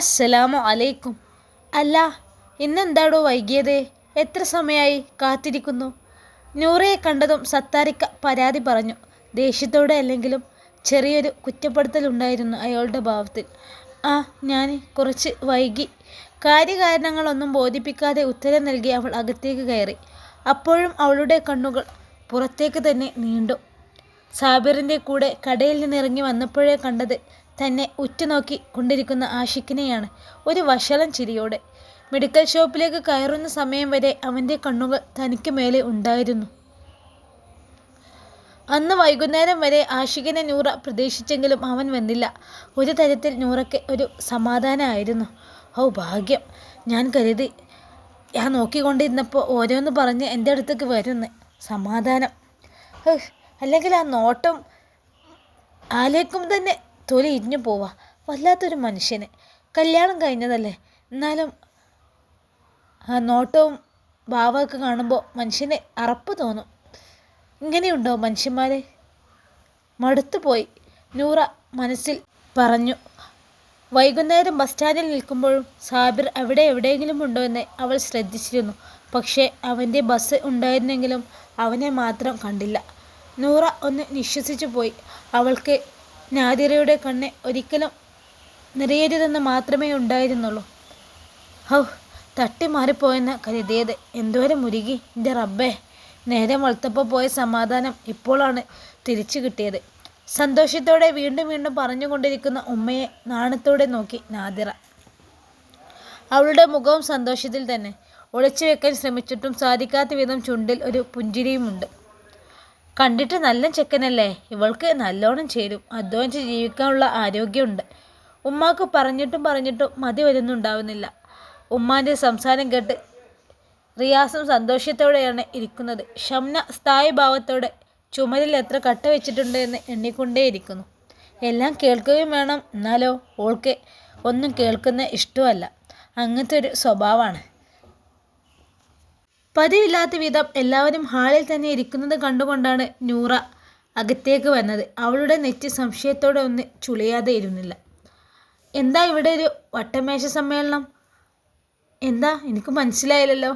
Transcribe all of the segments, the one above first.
അസ്സലാമു അലൈക്കും. അല്ല ഇന്നെന്താടോ വൈകിയത്? എത്ര സമയമായി കാത്തിരിക്കുന്നു? നൂറയെ കണ്ടതും സത്താരിക്ക പരാതി പറഞ്ഞു. ദേഷ്യത്തോടെ അല്ലെങ്കിലും ചെറിയൊരു കുറ്റപ്പെടുത്തലുണ്ടായിരുന്നു അയാളുടെ ഭാവത്തിൽ. ആ ഞാൻ കുറച്ച് വൈകി. കാര്യകാരണങ്ങളൊന്നും ബോധിപ്പിക്കാതെ ഉത്തരം നൽകി അവൾ അകത്തേക്ക് കയറി. അപ്പോഴും അവളുടെ കണ്ണുകൾ പുറത്തേക്ക് തന്നെ നീണ്ടു. സാബിറിന്റെ കൂടെ കടയിൽ നിന്നിറങ്ങി വന്നപ്പോഴേ കണ്ടത് തന്നെ ഉറ്റുനോക്കി കൊണ്ടിരിക്കുന്ന ആഷിഖിനെയാണ് ഒരു വഷളം ചിരിയോടെ. മെഡിക്കൽ ഷോപ്പിലേക്ക് കയറുന്ന സമയം വരെ അവന്റെ കണ്ണുകൾ തനിക്ക് മേലെ ഉണ്ടായിരുന്നു. അന്ന് വൈകുന്നേരം വരെ ആഷിഖിനെ നൂറ പ്രതീക്ഷിച്ചെങ്കിലും അവൻ വന്നില്ല. ഒരു തരത്തിൽ നൂറയ്ക്ക് ഒരു സമാധാനമായിരുന്നു ഓ ഭാഗ്യം. ഞാൻ കരുതി. ഞാൻ നോക്കിക്കൊണ്ടിരുന്നപ്പോൾ ഓരോന്ന് പറഞ്ഞ് എന്റെ അടുത്തേക്ക് വരുന്നു. സമാധാനം. അല്ലെങ്കിൽ ആ നോട്ടം ആലേക്കും തന്നെ തൊലി ഇരിഞ്ഞു പോവാ. വല്ലാത്തൊരു മനുഷ്യന്. കല്യാണം കഴിഞ്ഞതല്ലേ? എന്നാലും ആ നോട്ടവും ഭാവമൊക്കെ കാണുമ്പോൾ മനുഷ്യന് അറപ്പ് തോന്നും. ഇങ്ങനെയുണ്ടോ മനുഷ്യന്മാരെ? മടുത്തുപോയി നൂറ മനസ്സിൽ പറഞ്ഞു. വൈകുന്നേരം ബസ് സ്റ്റാൻഡിൽ നിൽക്കുമ്പോഴും സാബിർ അവിടെ എവിടെയെങ്കിലും ഉണ്ടോ എന്ന് അവൾ ശ്രദ്ധിച്ചിരുന്നു. പക്ഷേ അവന്റെ ബസ് ഉണ്ടായിരുന്നെങ്കിലും അവനെ മാത്രം കണ്ടില്ല. നൂറ ഒന്ന് നിശ്വസിച്ചു പോയി. അവൾക്ക് നാദിറയുടെ കണ്ണ് ഒരിക്കലും നിറയരുതെന്ന് മാത്രമേ ഉണ്ടായിരുന്നുള്ളൂ. ഹൗ തട്ടി മാറിപ്പോയെന്ന് കരുതിയത് എന്തോരം മുരുകി. എന്റെ റബ്ബേ നേരെ വളർത്തപ്പോൾ പോയ സമാധാനം ഇപ്പോഴാണ് തിരിച്ചു കിട്ടിയത്. സന്തോഷത്തോടെ വീണ്ടും വീണ്ടും പറഞ്ഞുകൊണ്ടിരിക്കുന്ന ഉമ്മയെ നാണത്തോടെ നോക്കി നാദിറ. അവളുടെ മുഖവും സന്തോഷത്തിൽ തന്നെ. ഒളിച്ചു വെക്കാൻ ശ്രമിച്ചിട്ടും സാധിക്കാത്ത വിധം ചുണ്ടിൽ ഒരു പുഞ്ചിരിയുമുണ്ട്. കണ്ടിട്ട് നല്ല ചെക്കനല്ലേ? ഇവൾക്ക് നല്ലോണം ചേരും. അധ്വാനിച്ച് ജീവിക്കാനുള്ള ആരോഗ്യമുണ്ട്. ഉമ്മാക്ക് പറഞ്ഞിട്ടും പറഞ്ഞിട്ടും മതി വരുന്നുണ്ടാവുന്നില്ല ഉമ്മാന്റെ സംസാരം കേട്ട് റിയാസും സന്തോഷത്തോടെയാണ് ഇരിക്കുന്നത്. ഷംന സ്ഥായി ഭാവത്തോടെ ചുമരിൽ എത്ര കട്ട വെച്ചിട്ടുണ്ട് എന്ന് എണ്ണിക്കൊണ്ടേയിരിക്കുന്നു. എല്ലാം കേൾക്കുകയും വേണം. എന്നാലോ ഓൾക്ക് ഒന്നും കേൾക്കുന്ന ഇഷ്ടമല്ല. അങ്ങനത്തെ ഒരു സ്വഭാവമാണ്. പതിവില്ലാത്ത വിധം എല്ലാവരും ഹാളിൽ തന്നെ ഇരിക്കുന്നത് കണ്ടുകൊണ്ടാണ് നൂറ അകത്തേക്ക് വന്നത്. അവളുടെ നെറ്റി സംശയത്തോടെ ഒന്ന് ചുളിയാതെ ഇരുന്നില്ല. എന്താ ഇവിടെ ഒരു വട്ടമേശ സമ്മേളനം? എന്താ? എനിക്ക് മനസ്സിലായില്ലല്ലോ.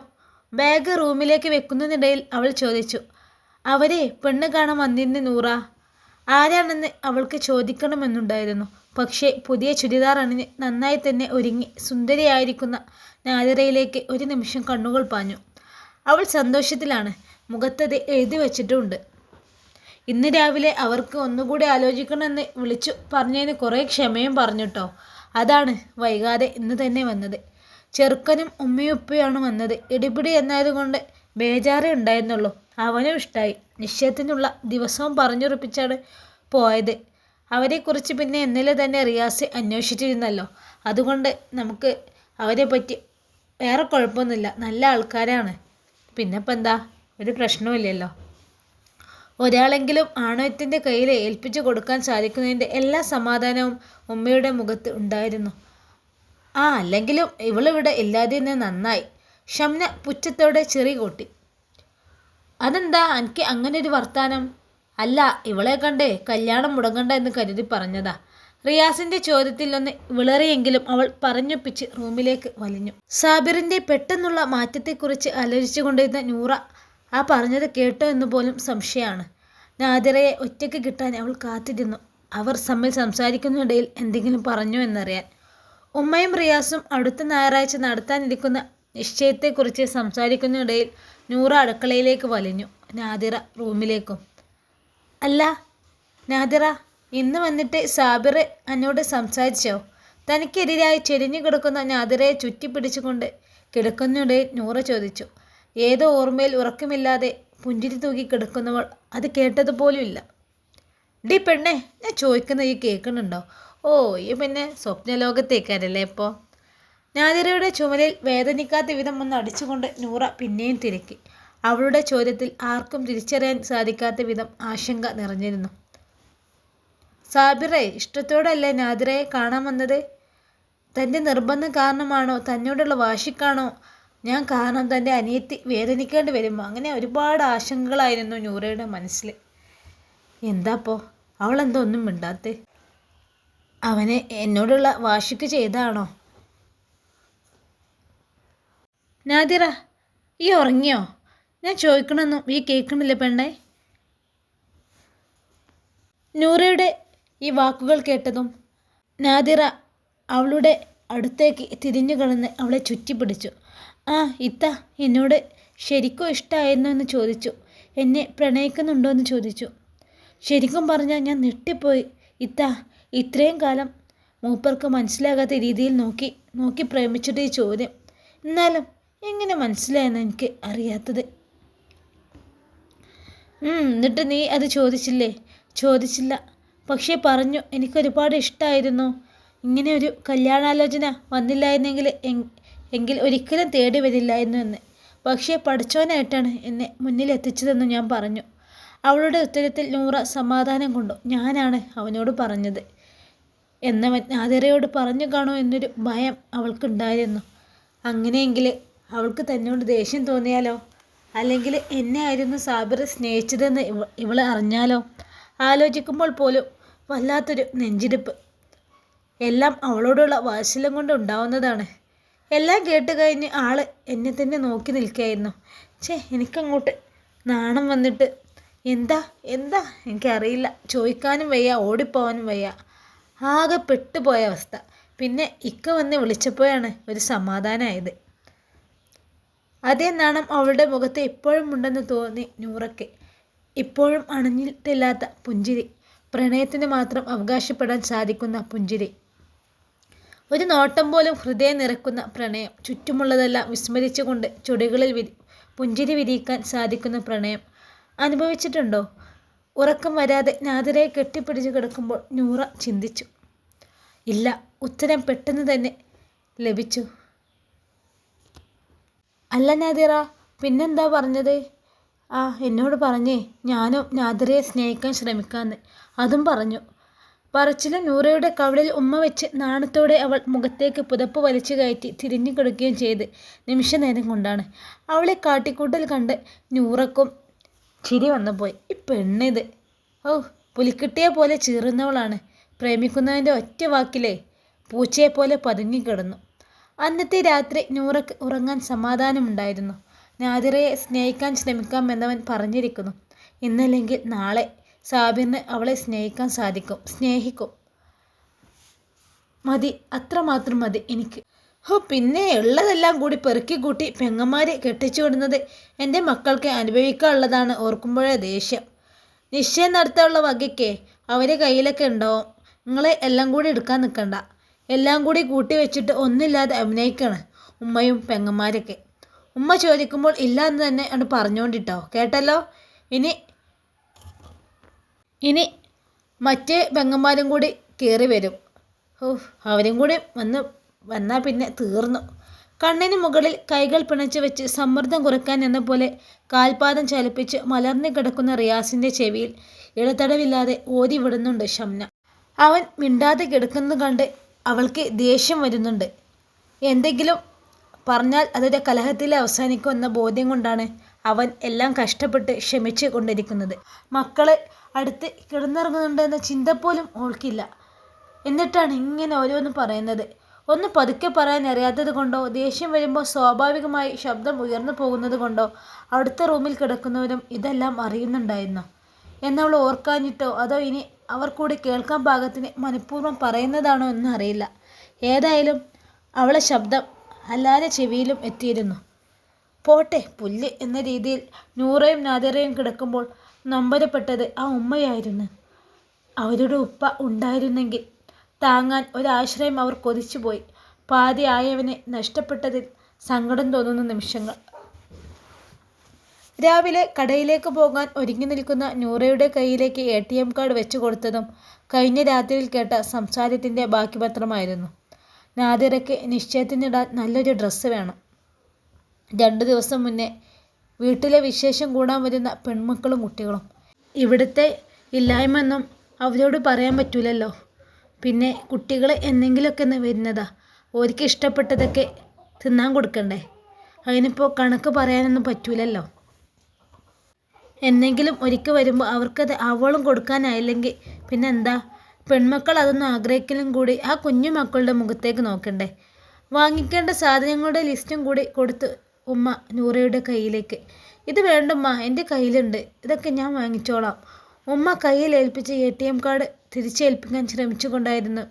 ബാഗ് റൂമിലേക്ക് വെക്കുന്നതിനിടയിൽ അവൾ ചോദിച്ചു. അവരെ പെണ്ണ് കാണാൻ വന്നിരുന്നു നൂറ. ആരാണെന്ന് അവൾക്ക് ചോദിക്കണമെന്നുണ്ടായിരുന്നു. പക്ഷേ പുതിയ ചുരിദാർ അണിഞ്ഞ് നന്നായി തന്നെ ഒരുങ്ങി സുന്ദരിയായിരിക്കുന്ന നാദിറയിലേക്ക് ഒരു നിമിഷം കണ്ണുകൾ പാഞ്ഞു. അവൾ സന്തോഷത്തിലാണ്. മുഖത്തത് എഴുതി വച്ചിട്ടുമുണ്ട് ഇന്ന് രാവിലെ അവർക്ക് ഒന്നുകൂടി ആലോചിക്കണമെന്ന് വിളിച്ചു പറഞ്ഞതിന് കുറേ ക്ഷമയും പറഞ്ഞിട്ടോ. അതാണ് വൈകാതെ ഇന്ന് തന്നെ വന്നത്. ചെറുക്കനും ഉമ്മയുപ്പയാണ് വന്നത്. ഇടിപിടി എന്നായതുകൊണ്ട് ബേജാറേ ഉണ്ടായിരുന്നുള്ളൂ. അവനും ഇഷ്ടമായി നിശ്ചയത്തിനുള്ള ദിവസവും പറഞ്ഞുറപ്പിച്ചാണ് പോയത്. അവരെക്കുറിച്ച് പിന്നെ ഇന്നലെ തന്നെ റിയാസ് അന്വേഷിച്ചിരുന്നല്ലോ. അതുകൊണ്ട് നമുക്ക് അവരെ പറ്റി വേറെ കുഴപ്പമൊന്നുമില്ല. നല്ല ആൾക്കാരാണ്. പിന്നെ ഇപ്പം എന്താ ഒരു പ്രശ്നവുമില്ലല്ലോ. ഒരാളെങ്കിലും ആണവത്തിന്റെ കയ്യിൽ ഏൽപ്പിച്ചു കൊടുക്കാൻ സാധിക്കുന്നതിന്റെ എല്ലാ സമാധാനവും ഉമ്മയുടെ മുഖത്ത് ഉണ്ടായിരുന്നു. ആ അല്ലെങ്കിലും ഇവളിവിടെ ഇല്ലാതെ തന്നെ നന്നായി. ഷംന പുച്ഛത്തോടെ ചെറി കൂട്ടി. അതെന്താ? എനിക്ക് അങ്ങനെ ഒരു വർത്താനം? അല്ല ഇവളെ കണ്ടേ കല്യാണം മുടങ്ങണ്ട എന്ന് കരുതി പറഞ്ഞതാ. റിയാസിന്റെ ചോദ്യത്തിൽ ഒന്ന് വിളറിയെങ്കിലും അവൾ പറഞ്ഞൊപ്പിച്ച് റൂമിലേക്ക് വലിഞ്ഞു. സാബിറിന്റെ പെട്ടെന്നുള്ള മാറ്റത്തെക്കുറിച്ച് ആലോചിച്ചു കൊണ്ടിരുന്ന നൂറ ആ പറഞ്ഞത് കേട്ടോ എന്ന് പോലും സംശയമാണ്. നാദിറയെ ഒറ്റയ്ക്ക് കിട്ടാൻ അവൾ കാത്തിരുന്നു. അവർ തമ്മിൽ സംസാരിക്കുന്നിടയിൽ എന്തെങ്കിലും പറഞ്ഞു എന്നറിയാൻ. ഉമ്മയും റിയാസും അടുത്ത ഞായറാഴ്ച നടത്താനിരിക്കുന്ന നിശ്ചയത്തെക്കുറിച്ച് സംസാരിക്കുന്നിടയിൽ നൂറ അടുക്കളയിലേക്ക് വലിഞ്ഞു. നാദിറ റൂമിലേക്കും. അല്ല നാദിറ ഇന്ന് വന്നിട്ട് സാബിർ എന്നോട് സംസാരിച്ചോ? തനിക്കെതിരായി ചെരിഞ്ഞു കിടക്കുന്ന നാദിറയെ ചുറ്റിപ്പിടിച്ചുകൊണ്ട് കിടക്കുന്നിടയിൽ നൂറ ചോദിച്ചു. ഏതോ ഓർമ്മയിൽ ഉറക്കമില്ലാതെ പുഞ്ചിരി തൂക്കി കിടക്കുന്നവൾ അത് കേട്ടതുപോലുമില്ല. ഡി പെണ്ണേ ഞാൻ ചോദിക്കുന്ന ഈ കേൾക്കുന്നുണ്ടോ? ഓ ഈ പിന്നെ സ്വപ്നലോകത്തേക്കാരല്ലേ ഇപ്പോൾ നാദിരയുടെ ചുമലിൽ വേദനിക്കാത്ത വിധം ഒന്ന് അടിച്ചുകൊണ്ട് നൂറ പിന്നെയും തിരക്കി. അവളുടെ ചോദ്യത്തിൽ ആർക്കും തിരിച്ചറിയാൻ സാധിക്കാത്ത വിധം ആശങ്ക നിറഞ്ഞിരുന്നു. സാബിറെ ഇഷ്ടത്തോടല്ലേ നാദിറയെ കാണാൻ വന്നത്? തന്റെ നിർബന്ധം കാരണമാണോ തന്നോടുള്ള വാശിക്കാണോ? ഞാൻ കാരണം തന്റെ അനിയത്തി വേദനിക്കേണ്ടി വരും. അങ്ങനെ ഒരുപാട് ആശങ്കകളായിരുന്നു നൂറയുടെ മനസ്സിൽ. എന്താപ്പോ? അവളെന്തോ ഒന്നും മിണ്ടാത്തെ? അവനെ എന്നോടുള്ള വാശിക്ക് ചെയ്താണോ? നാദിറ ഈ ഉറങ്ങിയോ? ഞാൻ ചോദിക്കണമെന്നും ഈ കേൾക്കണില്ല പെണ്ണേ? നൂറയുടെ ഈ വാക്കുകൾ കേട്ടതും നാദിറ അവളുടെ അടുത്തേക്ക് തിരിഞ്ഞു കളന്ന് അവളെ ചുറ്റിപ്പിടിച്ചു. ആ ഇത്ത എന്നോട് ശരിക്കും ഇഷ്ടമായിരുന്നു എന്ന് ചോദിച്ചു. എന്നെ പ്രണയിക്കുന്നുണ്ടോ എന്ന് ചോദിച്ചു. ശരിക്കും പറഞ്ഞാൽ ഞാൻ ഞെട്ടിപ്പോയി. ഇത്ത ഇത്രയും കാലം മൂപ്പർക്ക് മനസ്സിലാകാത്ത രീതിയിൽ നോക്കി നോക്കി പ്രേമിച്ചിട്ട് ഈ ചോദ്യം. എന്നാലും എങ്ങനെ മനസ്സിലായെന്ന് എനിക്ക് അറിയാത്തത്. എന്നിട്ട് നീ അത് ചോദിച്ചില്ലേ? ചോദിച്ചില്ല. പക്ഷേ പറഞ്ഞു എനിക്കൊരുപാട് ഇഷ്ടമായിരുന്നു ഇങ്ങനെ ഒരു കല്യാണാലോചന വന്നില്ലായിരുന്നെങ്കിൽ എങ്കിൽ ഒരിക്കലും തേടി വരില്ലായിരുന്നു എന്ന്. പക്ഷേ പഠിച്ചവനായിട്ടാണ് എന്നെ മുന്നിലെത്തിച്ചതെന്ന് ഞാൻ പറഞ്ഞു. അവളുടെ ഉത്തരത്തിൽ നൂറ സമാധാനം കൊണ്ടു ഞാനാണ് അവനോട് പറഞ്ഞത്. എന്നവൻ ആതിരയോട് പറഞ്ഞു കാണോ എന്നൊരു ഭയം അവൾക്കുണ്ടായിരുന്നു. അങ്ങനെയെങ്കിൽ അവൾക്ക് തന്നോട് ദേഷ്യം തോന്നിയാലോ? അല്ലെങ്കിൽ എന്നെ ആയിരുന്നു സാബിർ സ്നേഹിച്ചതെന്ന് ഇവ ഇവൾ അറിഞ്ഞാലോ? ആലോചിക്കുമ്പോൾ പോലും വല്ലാത്തൊരു നെഞ്ചിടിപ്പ്. എല്ലാം അവളോടുള്ള വാശലം കൊണ്ട് ഉണ്ടാവുന്നതാണ്. എല്ലാം കേട്ട് കഴിഞ്ഞ് ആൾ എന്നെ തന്നെ നോക്കി നിൽക്കുകയായിരുന്നു. ഛേ എനിക്കങ്ങോട്ട് നാണം വന്നിട്ട് എന്താ എന്താ? എനിക്കറിയില്ല. ചോദിക്കാനും വയ്യ ഓടിപ്പോവാനും വയ്യ. ആകെ പെട്ടുപോയ അവസ്ഥ. പിന്നെ ഇക്ക വന്ന് വിളിച്ചപ്പോഴാണ് ഒരു സമാധാനമായത് അതേ നാണം അവളുടെ മുഖത്ത് എപ്പോഴും ഉണ്ടെന്ന് തോന്നി നൂറയ്ക്ക് ഇപ്പോഴും അണഞ്ഞിട്ടില്ലാത്ത പുഞ്ചിരി. പ്രണയത്തിന് മാത്രം അവകാശപ്പെടാൻ സാധിക്കുന്ന പുഞ്ചിരി. ഒരു നോട്ടം പോലും ഹൃദയം നിറക്കുന്ന പ്രണയം. ചുറ്റുമുള്ളതെല്ലാം വിസ്മരിച്ചുകൊണ്ട് ചുടികളിൽ വിരി പുഞ്ചിരി വിരിയിക്കാൻ സാധിക്കുന്ന പ്രണയം. അനുഭവിച്ചിട്ടുണ്ടോ? ഉറക്കം വരാതെ നാദിരയെ കെട്ടിപ്പിടിച്ച് കിടക്കുമ്പോൾ നൂറ ചിന്തിച്ചു. ഇല്ല ഉത്തരം പെട്ടെന്ന് തന്നെ ലഭിച്ചു. അല്ല നാദിറ പിന്നെന്താ പറഞ്ഞത്? ആ എന്നോട് പറഞ്ഞേ ഞാനും നാദിറയെ സ്നേഹിക്കാൻ ശ്രമിക്കാമെന്ന് അതും പറഞ്ഞു. പറച്ചിലും നൂറയുടെ കവളിൽ ഉമ്മ വെച്ച് നാണത്തോടെ അവൾ മുഖത്തേക്ക് പുതപ്പ് വലിച്ചു കയറ്റി തിരിഞ്ഞു കിടക്കുകയും ചെയ്ത് നിമിഷനേരം കൊണ്ടാണ്. അവളെ കാട്ടിക്കൂട്ടൽ കണ്ട് നൂറക്കും ചിരി വന്നുപോയി. ഈ പെണ്ണിത്. ഓ പുലിക്കിട്ടിയെ പോലെ ചീറുന്നവളാണ്. പ്രേമിക്കുന്നവന്റെ ഒറ്റ വാക്കിലേ പൂച്ചയെപ്പോലെ പതുങ്ങിക്കിടന്നു. അന്നത്തെ രാത്രി നൂറക്ക് ഉറങ്ങാൻ സമാധാനമുണ്ടായിരുന്നു. നാദിറയെ സ്നേഹിക്കാൻ ശ്രമിക്കാം എന്നവൻ പറഞ്ഞിരിക്കുന്നു. ഇന്നല്ലെങ്കിൽ നാളെ സാബിറിന് അവളെ സ്നേഹിക്കാൻ സാധിക്കും. സ്നേഹിക്കും. മതി. അത്രമാത്രം മതി എനിക്ക്. ഹോ പിന്നെ ഉള്ളതെല്ലാം കൂടി പെറുക്കി കൂട്ടി പെങ്ങന്മാരെ കെട്ടിച്ചു വിടുന്നത് എന്റെ മക്കൾക്ക് അനുഭവിക്കാനുള്ളതാണ് ഓർക്കുമ്പോഴേ ദേഷ്യം. നിശ്ചയം നടത്താനുള്ള വകയ്ക്ക് അവരെ കയ്യിലൊക്കെ ഉണ്ടാവും. നിങ്ങളെ എല്ലാം കൂടി എടുക്കാൻ നിൽക്കണ്ട. എല്ലാം കൂടി കൂട്ടി വെച്ചിട്ട് ഒന്നില്ലാതെ അഭിനയിക്കണം ഉമ്മയും പെങ്ങന്മാരൊക്കെ. ഉമ്മ ചോദിക്കുമ്പോൾ ഇല്ല എന്ന് തന്നെ ആണ് പറഞ്ഞുകൊണ്ടിട്ടോ കേട്ടല്ലോ? ഇനി ഇനി മറ്റേ പെങ്ങന്മാരും കൂടി കയറി വരും. ഓ അവരും കൂടി വന്ന് വന്നാൽ പിന്നെ തീർന്നു. കണ്ണിന് മുകളിൽ കൈകൾ പിണച്ചു വെച്ച് സമ്മർദ്ദം കുറയ്ക്കാൻ എന്ന പോലെ കാൽപാദം ചലിപ്പിച്ച് മലർന്നു കിടക്കുന്ന റിയാസിന്റെ ചെവിയിൽ ഇടതടവില്ലാതെ ഓതി വിടുന്നുണ്ട് ഷംന അവൻ മിണ്ടാതെ കിടക്കുന്നത് കണ്ട് അവൾക്ക് ദേഷ്യം വരുന്നുണ്ട്. എന്തെങ്കിലും പറഞ്ഞാൽ അതൊരു കലഹത്തിൽ അവസാനിക്കുമെന്ന ബോധ്യം കൊണ്ടാണ് അവൻ എല്ലാം കഷ്ടപ്പെട്ട് ക്ഷമിച്ച് കൊണ്ടിരിക്കുന്നത്. മക്കൾ അടുത്ത് കിടന്നിറങ്ങുന്നുണ്ട് എന്ന ചിന്ത പോലും ഓൾക്കില്ല. എന്നിട്ടാണ് ഇങ്ങനെ ഓരോന്ന് പറയുന്നത്. ഒന്ന് പതുക്കെ പറയാൻ അറിയാത്തത് കൊണ്ടോ ദേഷ്യം വരുമ്പോൾ സ്വാഭാവികമായി ശബ്ദം ഉയർന്നു പോകുന്നത് കൊണ്ടോ അടുത്ത റൂമിൽ കിടക്കുന്നവരും ഇതെല്ലാം അറിയുന്നുണ്ടായിരുന്നു? എന്നവൾ ഓർക്കാഞ്ഞിട്ടോ അതോ ഇനി അവർ കൂടി കേൾക്കാൻ പാകത്തിന് മനഃപൂർവം പറയുന്നതാണോ എന്നറിയില്ല. ഏതായാലും അവളെ ശബ്ദം അല്ലാതെ ചെവിയിലും എത്തിയിരുന്നു. പോട്ടെ പുല്ല് എന്ന രീതിയിൽ നൂറയും നാദിറയും കിടക്കുമ്പോൾ നൊമ്പരപ്പെട്ടത് ആ ഉമ്മയായിരുന്നു. അവരുടെ ഉപ്പ ഉണ്ടായിരുന്നെങ്കിൽ താങ്ങാൻ ഒരാശ്രയം അവർ കൊതിച്ചുപോയി. പാതി ആയവനെ നഷ്ടപ്പെട്ടതിൽ സങ്കടം തോന്നുന്ന നിമിഷങ്ങൾ. രാവിലെ കടയിലേക്ക് പോകാൻ ഒരുങ്ങി നിൽക്കുന്ന നൂറയുടെ കയ്യിലേക്ക് എ ടി എം കാർഡ് വെച്ചു കൊടുത്തതും കഴിഞ്ഞ രാത്രിയിൽ കേട്ട സംസാരത്തിന്റെ ബാക്കി പത്രമായിരുന്നു. നാദിറയ്ക്ക് നിശ്ചയത്തിനിടാൻ നല്ലൊരു ഡ്രസ്സ് വേണം. രണ്ടു ദിവസം മുന്നേ വീട്ടിലെ വിശേഷം കൂടാൻ വരുന്ന പെൺമക്കളും കുട്ടികളും. ഇവിടുത്തെ ഇല്ലായ്മയൊന്നും അവരോട് പറയാൻ പറ്റൂലല്ലോ. പിന്നെ കുട്ടികൾ എന്തെങ്കിലുമൊക്കെ ഒന്ന് വരുന്നതാ. ഓർക്ക് ഇഷ്ടപ്പെട്ടതൊക്കെ തിന്നാൻ കൊടുക്കണ്ടേ? അതിനിപ്പോൾ കണക്ക് പറയാനൊന്നും പറ്റൂലല്ലോ. എന്നെങ്കിലും ഒരിക്കൽ വരുമ്പോൾ അവർക്കത് അവളും കൊടുക്കാനായില്ലെങ്കിൽ പിന്നെ എന്താ പെൺമക്കൾ അതൊന്നും ആഗ്രഹിക്കലും കൂടി ആ കുഞ്ഞു മക്കളുടെ മുഖത്തേക്ക് നോക്കണ്ടേ? വാങ്ങിക്കേണ്ട സാധനങ്ങളുടെ ലിസ്റ്റും കൂടി കൊടുത്ത് ഉമ്മ നൂറയുടെ കയ്യിലേക്ക്. ഇത് വേണ്ടമ്മ എന്റെ കയ്യിലുണ്ട്. ഇതൊക്കെ ഞാൻ വാങ്ങിച്ചോളാം. ഉമ്മ കയ്യിൽ ഏൽപ്പിച്ച എ ടി എം കാർഡ് തിരിച്ചേൽപ്പിക്കാൻ ശ്രമിച്ചുകൊണ്ടായിരുന്നു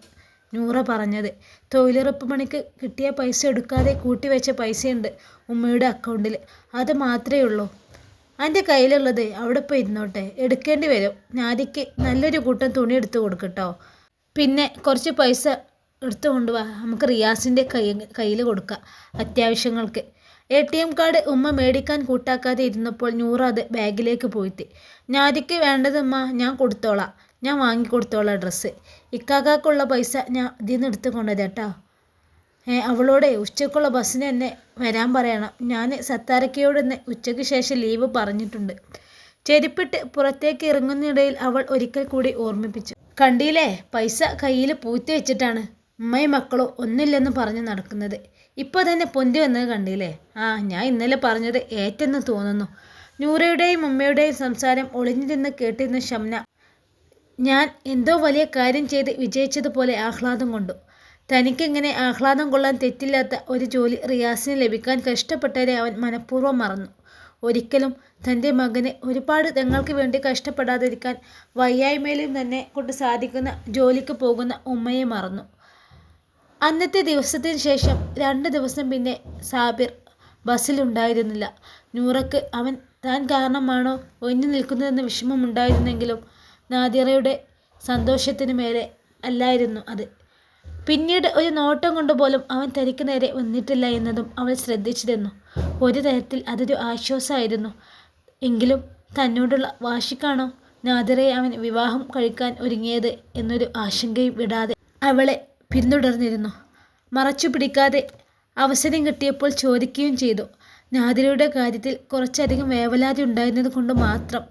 നൂറ പറഞ്ഞത്. തൊഴിലുറപ്പ് പണിക്ക് കിട്ടിയ പൈസ എടുക്കാതെ കൂട്ടിവെച്ച പൈസയുണ്ട് ഉമ്മയുടെ അക്കൗണ്ടിൽ. അത് മാത്രമേ ഉള്ളൂ. എന്റെ കയ്യിലുള്ളത് അവിടെ പോയി ഇരുന്നോട്ടെ. എടുക്കേണ്ടി വരും. നാദിക്ക് നല്ലൊരു കൂട്ടം തുണി എടുത്തു കൊടുക്കട്ടോ. പിന്നെ കുറച്ച് പൈസ എടുത്തു കൊണ്ടുപോവാ നമുക്ക് റിയാസിന്റെ കൈ കയ്യിൽ കൊടുക്കാം അത്യാവശ്യങ്ങൾക്ക്. എ ടി എം കാർഡ് ഉമ്മ മേടിക്കാൻ കൂട്ടാക്കാതെ ഇരുന്നപ്പോൾ നൂറ അത് ബാഗിലേക്ക് പോയിട്ട്. ഞാതിക്ക് വേണ്ടത് ഉമ്മ ഞാൻ കൊടുത്തോളാം. ഞാൻ വാങ്ങിക്കൊടുത്തോളാം ഡ്രസ്സ്. ഇക്കാക്കാക്കുള്ള പൈസ ഞാൻ ഇതിൽ നിന്ന് എടുത്ത് കൊണ്ടുവരാട്ടോ ഏ അവളോട് ഉച്ചക്കുള്ള ബസ്സിന് എന്നെ വരാൻ പറയണം. ഞാൻ സത്താരക്കയോട് ഇന്ന് ഉച്ചയ്ക്ക് ശേഷം ലീവ് പറഞ്ഞിട്ടുണ്ട്. ചെരുപ്പിട്ട് പുറത്തേക്ക് ഇറങ്ങുന്നിടയിൽ അവൾ ഒരിക്കൽ കൂടി ഓർമ്മിപ്പിച്ചു. കണ്ടില്ലേ? പൈസ കയ്യിൽ പൂത്തി വെച്ചിട്ടാണ് ഉമ്മയും മക്കളോ ഒന്നില്ലെന്ന് പറഞ്ഞ് നടക്കുന്നത്. ഇപ്പോൾ തന്നെ പൊന്തി വന്നത് കണ്ടില്ലേ? ആ ഞാൻ ഇന്നലെ പറഞ്ഞത് ഏറ്റെന്ന് തോന്നുന്നു. നൂറയുടെയും ഉമ്മയുടെയും സംസാരം ഒളിഞ്ഞു നിന്ന് കേട്ടിരുന്ന ഷംന ഞാൻ എന്തോ വലിയ കാര്യം ചെയ്ത് വിജയിച്ചതുപോലെ ആഹ്ലാദം കൊണ്ടു. തനിക്കിങ്ങനെ ആഹ്ലാദം കൊള്ളാൻ തെറ്റില്ലാത്ത ഒരു ജോലി റിയാസിന് ലഭിക്കാൻ കഷ്ടപ്പെട്ടവരെ അവൻ മനഃപൂർവം മറന്നു. ഒരിക്കലും തന്റെ മകന് ഒരുപാട് തങ്ങൾക്ക് വേണ്ടി കഷ്ടപ്പെടാതിരിക്കാൻ വയ്യായ്മയിലും തന്നെ കൊണ്ട് സാധിക്കുന്ന ജോലിക്ക് പോകുന്ന ഉമ്മയെ മറന്നു. അന്നത്തെ ദിവസത്തിന് ശേഷം രണ്ട് ദിവസം പിന്നെ സാബിർ ബസ്സിലുണ്ടായിരുന്നില്ല. നൂറക്ക് അവൻ താൻ കാരണമാണോ ഒന്നു നിൽക്കുന്നതെന്ന് വിഷമമുണ്ടായിരുന്നെങ്കിലും നാദിറയുടെ സന്തോഷത്തിന് മേലെ അല്ലായിരുന്നു അത്. പിന്നീട് ഒരു നോട്ടം കൊണ്ടുപോലും അവൻ തനിക്ക് നേരെ വന്നിട്ടില്ല എന്നതും അവൾ ശ്രദ്ധിച്ചിരുന്നു. ഒരു തരത്തിൽ അതൊരു ആശ്വാസമായിരുന്നു. എങ്കിലും തന്നോടുള്ള വാശിക്കാണോ നാദിറയെ അവൻ വിവാഹം കഴിക്കാൻ ഒരുങ്ങിയത് എന്നൊരു ആശങ്കയും വിടാതെ അവളെ പിന്തുടർന്നിരുന്നു. മറച്ചു പിടിക്കാതെ അവസരം കിട്ടിയപ്പോൾ ചോദിക്കുകയും ചെയ്തു. നാദിരയുടെ കാര്യത്തിൽ കുറച്ചധികം വേവലാതി ഉണ്ടായിരുന്നത് കൊണ്ട് മാത്രം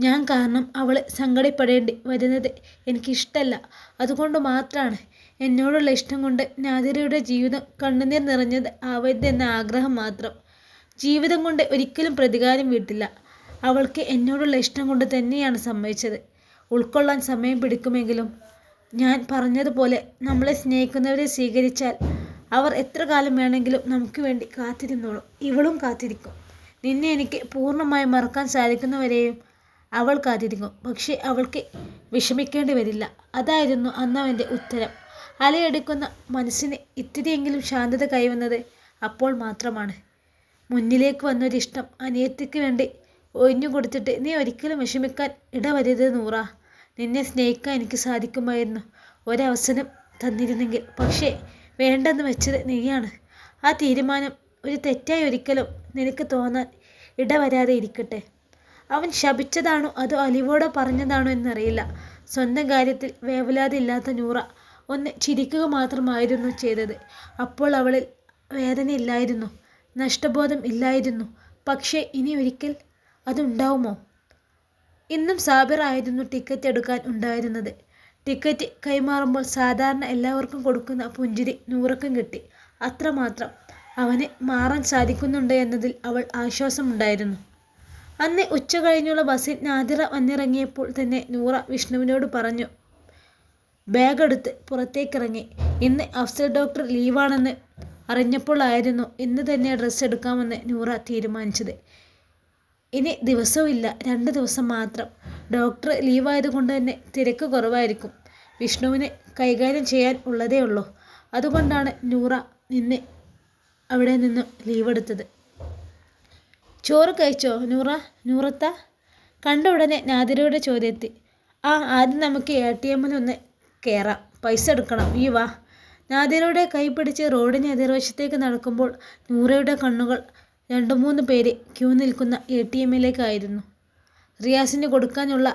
ഞാൻ കാരണം അവൾ സങ്കടപ്പെടേണ്ടി വരുന്നത് എനിക്കിഷ്ടമല്ല അതുകൊണ്ട് മാത്രമാണ് എന്നോടുള്ള ഇഷ്ടം കൊണ്ട് നാദിരയുടെ ജീവിതം കണ്ണുനീർ നിറഞ്ഞത് ആവരുത് എന്ന ആഗ്രഹം മാത്രം. ജീവിതം കൊണ്ട് ഒരിക്കലും പ്രതികാരം വീട്ടില്ല. അവൾക്ക് എന്നോടുള്ള ഇഷ്ടം കൊണ്ട് തന്നെയാണ് സംഭവിച്ചത് ഉൾക്കൊള്ളാൻ സമയം പിടിക്കുമെങ്കിലും ഞാൻ പറഞ്ഞതുപോലെ നമ്മളെ സ്നേഹിക്കുന്നവരെ സ്വീകരിച്ചാൽ അവർ എത്ര കാലം വേണമെങ്കിലും നമുക്ക് വേണ്ടി കാത്തിരുന്നോളും. ഇവളും കാത്തിരിക്കും. നിന്നെ എനിക്ക് പൂർണമായി മറക്കാൻ സാധിക്കുന്നവരെയും അവൾ കാത്തിരിക്കും. പക്ഷേ അവൾക്ക് വിഷമിക്കേണ്ടി വരില്ല. അതായിരുന്നു അന്നവന്റെ ഉത്തരം. അലയെടുക്കുന്ന മനസ്സിന് ഇത്തിരിയെങ്കിലും ശാന്തത കൈവന്നത് അപ്പോൾ മാത്രമാണ്. മുന്നിലേക്ക് വന്നൊരിഷ്ടം അനിയത്തിക്ക് വേണ്ടി ഒഴിഞ്ഞു കൊടുത്തിട്ട് നീ ഒരിക്കലും വിഷമിക്കാൻ ഇടവരുത് നൂറ. നിന്നെ സ്നേഹിക്കാൻ എനിക്ക് സാധിക്കുമായിരുന്നു. ഒരവസരം തന്നിരുന്നെങ്കിൽ. പക്ഷേ വേണ്ടെന്ന് വെച്ചത് നീയാണ്. ആ തീരുമാനം ഒരു തെറ്റായി ഒരിക്കലും നിനക്ക് തോന്നാൻ ഇടവരാതെ ഇരിക്കട്ടെ. അവൻ ശപിച്ചതാണോ അതോ അലിവോടെ പറഞ്ഞതാണോ എന്നറിയില്ല. സ്വന്തം കാര്യത്തിൽ വേവലാതില്ലാത്ത നൂറ ഒന്ന് ചിരിക്കുക മാത്രമായിരുന്നു ചെയ്തത്. അപ്പോൾ അവളിൽ വേദനയില്ലായിരുന്നു നഷ്ടബോധം ഇല്ലായിരുന്നു. പക്ഷേ ഇനി ഒരിക്കൽ അതുണ്ടാവുമോ? ഇന്നും സാബിർ ആയിരുന്നു ടിക്കറ്റ് എടുക്കാൻ ഉണ്ടായിരുന്നത്. ടിക്കറ്റ് കൈമാറുമ്പോൾ സാധാരണ എല്ലാവർക്കും കൊടുക്കുന്ന പുഞ്ചിരി നൂറക്കം കിട്ടി. അത്രമാത്രം അവന് മാറാൻ സാധിക്കുന്നുണ്ട് എന്നതിൽ അവൾ ആശ്വാസമുണ്ടായിരുന്നു. അന്ന് ഉച്ച കഴിഞ്ഞുള്ള ബസ്സിൽ നാദിറ വന്നിറങ്ങിയപ്പോൾ തന്നെ നൂറ വിഷ്ണുവിനോട് പറഞ്ഞു ബാഗ് എടുത്ത് പുറത്തേക്കിറങ്ങി. ഇന്ന് അഫ്സൽ ഡോക്ടർ ലീവാണെന്ന് അറിഞ്ഞപ്പോഴായിരുന്നു ഇന്ന് തന്നെ ഡ്രസ്സ് എടുക്കാമെന്ന് നൂറ തീരുമാനിച്ചത്. ഇനി ദിവസവുമില്ല രണ്ട് ദിവസം മാത്രം. ഡോക്ടർ ലീവായതുകൊണ്ട് തന്നെ തിരക്ക് കുറവായിരിക്കും. വിഷ്ണുവിനെ കൈകാര്യം ചെയ്യാൻ ഉള്ളതേ ഉള്ളൂ. അതുകൊണ്ടാണ് നൂറ നിന്ന് അവിടെ നിന്ന് ലീവെടുത്തത്. ചോറ് കഴിച്ചോ നൂറ? നൂറത്ത? കണ്ട ഉടനെ നാദിരയുടെ ചോദ്യത്തി ആ ആദ്യം നമുക്ക് എ ടി എമ്മിലൊന്ന് കയറാം പൈസ എടുക്കണം. ഈ വാ. നാദിരയുടെ കൈ പിടിച്ച് റോഡിന് എതിർവശത്തേക്ക് നടക്കുമ്പോൾ നൂറയുടെ കണ്ണുകൾ രണ്ടു മൂന്ന് പേര് ക്യൂ നിൽക്കുന്ന എ ടി എമ്മിലേക്കായിരുന്നു. റിയാസിന് കൊടുക്കാനുള്ള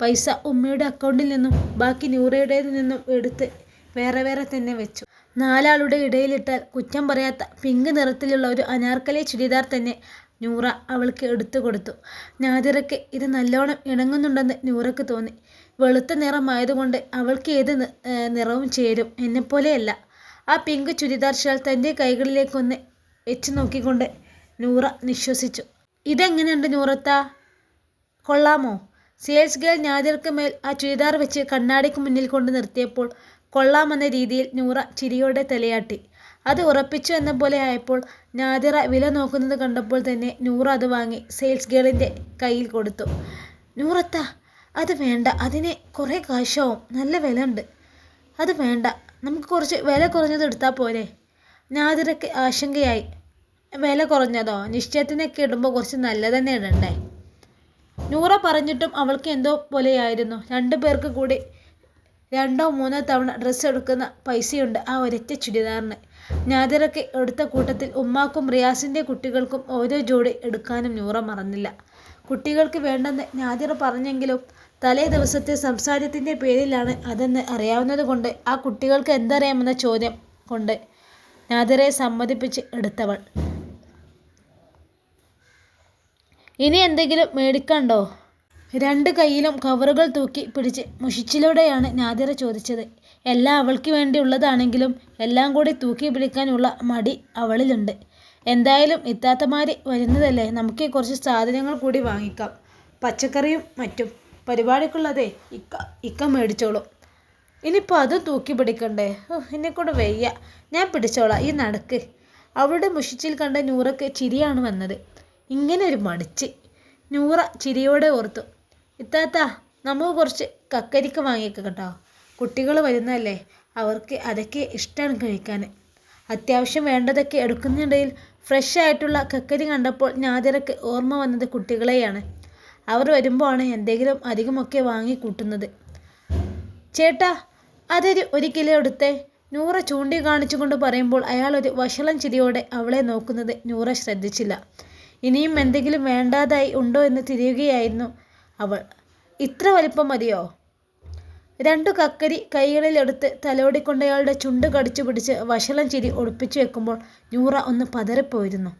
പൈസ ഉമ്മയുടെ അക്കൗണ്ടിൽ നിന്നും ബാക്കി നൂറയുടേതിൽ നിന്നും എടുത്ത് വേറെ വേറെ തന്നെ വെച്ചു. നാലാളുടെ ഇടയിലിട്ടാൽ കുറ്റം പറയാത്ത പിങ്ക് നിറത്തിലുള്ള ഒരു അനാർക്കലി ചുരിദാർ തന്നെ നൂറ അവൾക്ക് എടുത്തു കൊടുത്തു. നാദിറയ്ക്ക് ഇത് നല്ലോണം ഇണങ്ങുന്നുണ്ടെന്ന് നൂറയ്ക്ക് തോന്നി. വെളുത്ത നിറമായതുകൊണ്ട് അവൾക്ക് ഏത് നിറവും ചേരും. എന്നെപ്പോലെയല്ല. ആ പിങ്ക് ചുരിദാർ ഷാൾ തന്റെ കൈകളിലേക്കൊന്ന് വെച്ച് നോക്കിക്കൊണ്ട് നൂറ നിശ്വസിച്ചു. ഇതെങ്ങനെയുണ്ട് നൂറത്ത? കൊള്ളാമോ? സെയിൽസ് ഗേൾ ഞാതിർക്ക് മേൽ ആ ചുരിദാർ വെച്ച് കണ്ണാടിക്ക് മുന്നിൽ കൊണ്ട് നിർത്തിയപ്പോൾ കൊള്ളാമെന്ന രീതിയിൽ നൂറ ചിരിയോടെ തലയാട്ടി. അത് ഉറപ്പിച്ചു എന്ന പോലെ ആയപ്പോൾ നാദിറ വില നോക്കുന്നത് കണ്ടപ്പോൾ തന്നെ നൂറ അത് വാങ്ങി സെയിൽസ് ഗേളിന്റെ കയ്യിൽ കൊടുത്തു. നൂറത്ത അത് വേണ്ട അതിന് കുറേ കാശാവും നല്ല വില ഉണ്ട് അത് വേണ്ട നമുക്ക് കുറച്ച് വില കുറഞ്ഞത് എടുത്താൽ പോരെ. നാദിറയ്ക്ക് ആശങ്കയായി. വില കുറഞ്ഞതോ? നിശ്ചയത്തിനൊക്കെ ഇടുമ്പോൾ കുറച്ച് നല്ല തന്നെ ഇടണ്ടേ? നൂറ പറഞ്ഞിട്ടും അവൾക്ക് എന്തോ പോലെയായിരുന്നു. രണ്ടു പേർക്ക് കൂടി രണ്ടോ മൂന്നോ തവണ ഡ്രസ്സ് എടുക്കുന്ന പൈസയുണ്ട് ആ ഒരൊറ്റ ചുരിദാറിന്. നാദിറയ്ക്ക് എടുത്ത കൂട്ടത്തിൽ ഉമ്മാക്കും റിയാസിന്റെ കുട്ടികൾക്കും ഓരോ ജോഡി എടുക്കാനും നൂറ മറന്നില്ല. കുട്ടികൾക്ക് വേണ്ടെന്ന് നാദിർ പറഞ്ഞെങ്കിലും തലേ ദിവസത്തെ സംസാരത്തിന്റെ പേരിലാണ് അതെന്ന് അറിയാവുന്നത് കൊണ്ട് ആ കുട്ടികൾക്ക് എന്തറിയാമെന്ന ചോദ്യം കൊണ്ട് നാദിറെ സമ്മതിപ്പിച്ച് എടുത്തവൾ. ഇനി എന്തെങ്കിലും മേടിക്കണ്ടോ? രണ്ട് കൈയിലും കവറുകൾ തൂക്കി പിടിച്ച് മുഷിച്ചിലൂടെയാണ് നാദിറ ചോദിച്ചത്. എല്ലാം അവൾക്ക് വേണ്ടിയുള്ളതാണെങ്കിലും എല്ലാം കൂടി തൂക്കി പിടിക്കാനുള്ള മടി അവളിലുണ്ട്. എന്തായാലും ഇത്താത്തമാര് വരുന്നതല്ലേ? നമുക്ക് കുറച്ച് സാധനങ്ങൾ കൂടി വാങ്ങിക്കാം. പച്ചക്കറിയും മറ്റും. പരിപാടിക്കുള്ളതേ ഇക്ക ഇക്ക മേടിച്ചോളൂ. ഇനിയിപ്പോൾ അതും തൂക്കി പിടിക്കണ്ടേ? എന്നെക്കൊണ്ട് വയ്യ. ഞാൻ പിടിച്ചോളാം. ഈ നടക്ക്. അവളുടെ മുഷിച്ചിൽ കണ്ട നൂറക്ക് ചിരിയാണ് വന്നത്. ഇങ്ങനെ ഒരു മടിച്ച്. നൂറ ചിരിയോടെ ഓർത്തു. ഇത്താത്ത നമുക്ക് കുറച്ച് കക്കരിക്ക് വാങ്ങിയൊക്കെ കേട്ടോ. കുട്ടികൾ വരുന്നതല്ലേ? അവർക്ക് അതൊക്കെ ഇഷ്ടമാണ് കഴിക്കാൻ. അത്യാവശ്യം വേണ്ടതൊക്കെ എടുക്കുന്നിടയിൽ ഫ്രഷ് ആയിട്ടുള്ള കക്കരി കണ്ടപ്പോൾ നാദിറക്ക് ഓർമ്മ വന്നത് കുട്ടികളെയാണ്. അവർ വരുമ്പോഴാണ് എന്തെങ്കിലും അധികമൊക്കെ വാങ്ങി കൂട്ടുന്നത്. ചേട്ടാ അതൊരു ഒരു കിലോ എടുത്തേ. നൂറ ചൂണ്ടി കാണിച്ചുകൊണ്ട് പറയുമ്പോൾ അയാൾ ഒരു വഷളം ചിരിയോടെ അവളെ നോക്കുന്നത് നൂറ ശ്രദ്ധിച്ചില്ല. ഇനിയും എന്തെങ്കിലും വേണ്ടാതായി ഉണ്ടോ എന്ന് തിരിയുകയായിരുന്നു അവൾ. ഇത്ര വലിപ്പം മതിയോ? രണ്ടു കക്കരി കൈകളിലെടുത്ത് തലോടിക്കൊണ്ടയാളുടെ ചുണ്ട് കടിച്ചു പിടിച്ച് വഷളം ചിരി ഒളിപ്പിച്ചു വെക്കുമ്പോൾ നൂറ ഒന്ന് പതറിപ്പോയിരുന്നു.